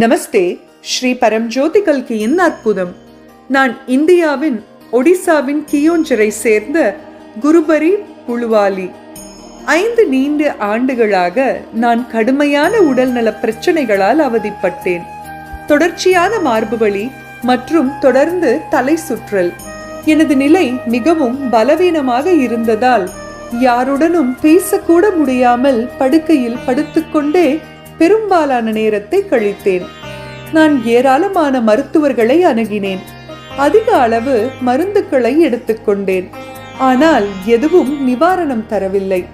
நமஸ்தே ஸ்ரீ பரம்ஜோதி கல்கியின் அற்புதம். நான் இந்தியாவின் ஒடிசாவின் கியோஞ்சரை சேர்ந்த குருபரி புழுவாலி. ஐந்து நீண்ட ஆண்டுகளாக நான் கடுமையான உடல்நல பிரச்சனைகளால் அவதிப்பட்டேன். தொடர்ச்சியான மார்பு வலி மற்றும் தொடர்ந்து தலை சுற்றல். எனது நிலை மிகவும் பலவீனமாக இருந்ததால் யாருடனும் பேசக்கூட முடியாமல் படுக்கையில் படுத்துக்கொண்டே பெரும்பாலான நேரத்தை கழித்தேன். நான் ஏராளமான மருத்துவர்களை அணுகினேன். அதிக அளவு மருந்துகளை எடுத்துக்கொண்டேன் ஆனால் எதுவும் நிவாரணம் தரவில்லை.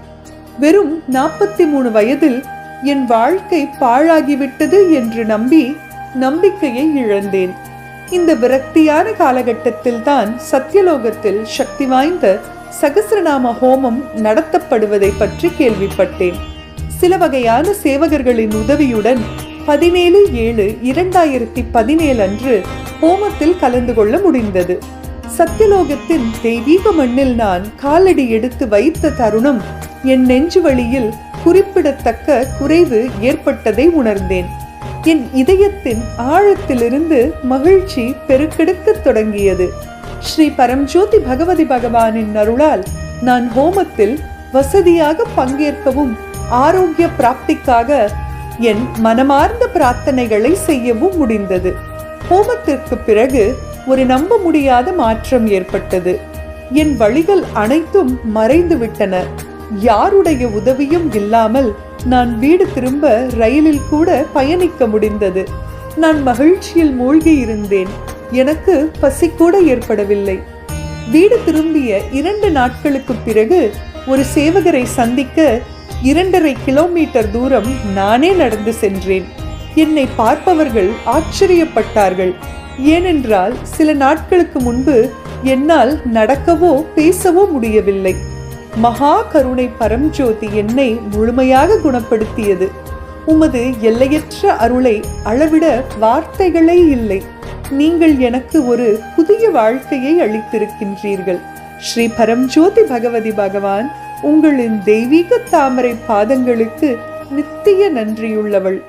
வெறும் நாற்பத்தி மூணு வயதில் என் வாழ்க்கை பாழாகிவிட்டது என்று நம்பி நம்பிக்கையை இழந்தேன். இந்த விரக்தியான காலகட்டத்தில் தான் சத்தியலோகத்தில் சக்தி வாய்ந்த சகசிரநாம ஹோமம் நடத்தப்படுவதை பற்றி கேள்விப்பட்டேன். சில வகையான சேவகர்களின் உதவியுடன் பதினேழு ஏழு இரண்டாயிரத்தி பதினேழு அன்று ஹோமத்தில் கலந்து கொள்ள முடிந்தது. சத்தியலோகத்தின் தெய்வீக மண்ணில் நான் காலடி எடுத்து வைத்த தருணம் என் நெஞ்சு வழியில் குறிப்பிடத்தக்க குறைவு ஏற்பட்டதை உணர்ந்தேன். என் இதயத்தின் ஆழத்திலிருந்து மகிழ்ச்சி பெருக்கெடுக்கத் தொடங்கியது. ஸ்ரீ பரம்ஜோதி பகவதி பகவானின் அருளால் நான் ஹோமத்தில் வசதியாக பங்கேற்கவும் ஆரோக்கிய பிராப்திக்காக என் மனமார்ந்த பிரார்த்தனைகளை செய்யவும் முடிந்தது. ஹோமத்திற்கு பிறகு ஒரு நம்ப முடியாத மாற்றம் ஏற்பட்டது. என் வழிகள் அனைத்தும் மறைந்து விட்டன யாருடைய உதவியும் இல்லாமல் நான் வீடு திரும்ப ரயிலில் கூட பயணிக்க முடிந்தது. நான் மகிழ்ச்சியில் மூழ்கி இருந்தேன். எனக்கு பசி கூட ஏற்படவில்லை. வீடு திரும்பிய இரண்டு நாட்களுக்கு பிறகு ஒரு சேவகரை சந்திக்க இரண்டரை கிலோமீட்டர் தூரம் நானே நடந்து சென்றேன். என்னை பார்ப்பவர்கள் ஆச்சரியப்பட்டார்கள். ஏனென்றால் சில நாட்களுக்கு முன்பு என்னால் நடக்கவோ பேசவோ முடியவில்லை. மகா கருணை பரம்ஜோதி என்னை முழுமையாக குணப்படுத்தியது. உமது எல்லையற்ற அருளை அளவிட வார்த்தைகளே இல்லை. நீங்கள் எனக்கு ஒரு புதிய வாழ்க்கையை அளித்திருக்கின்றீர்கள். ஸ்ரீ பரம்ஜோதி பகவதி பகவான். உங்களின் தெய்வீக தாமரை பாதங்களுக்கு நித்திய நன்றியுள்ளவள்.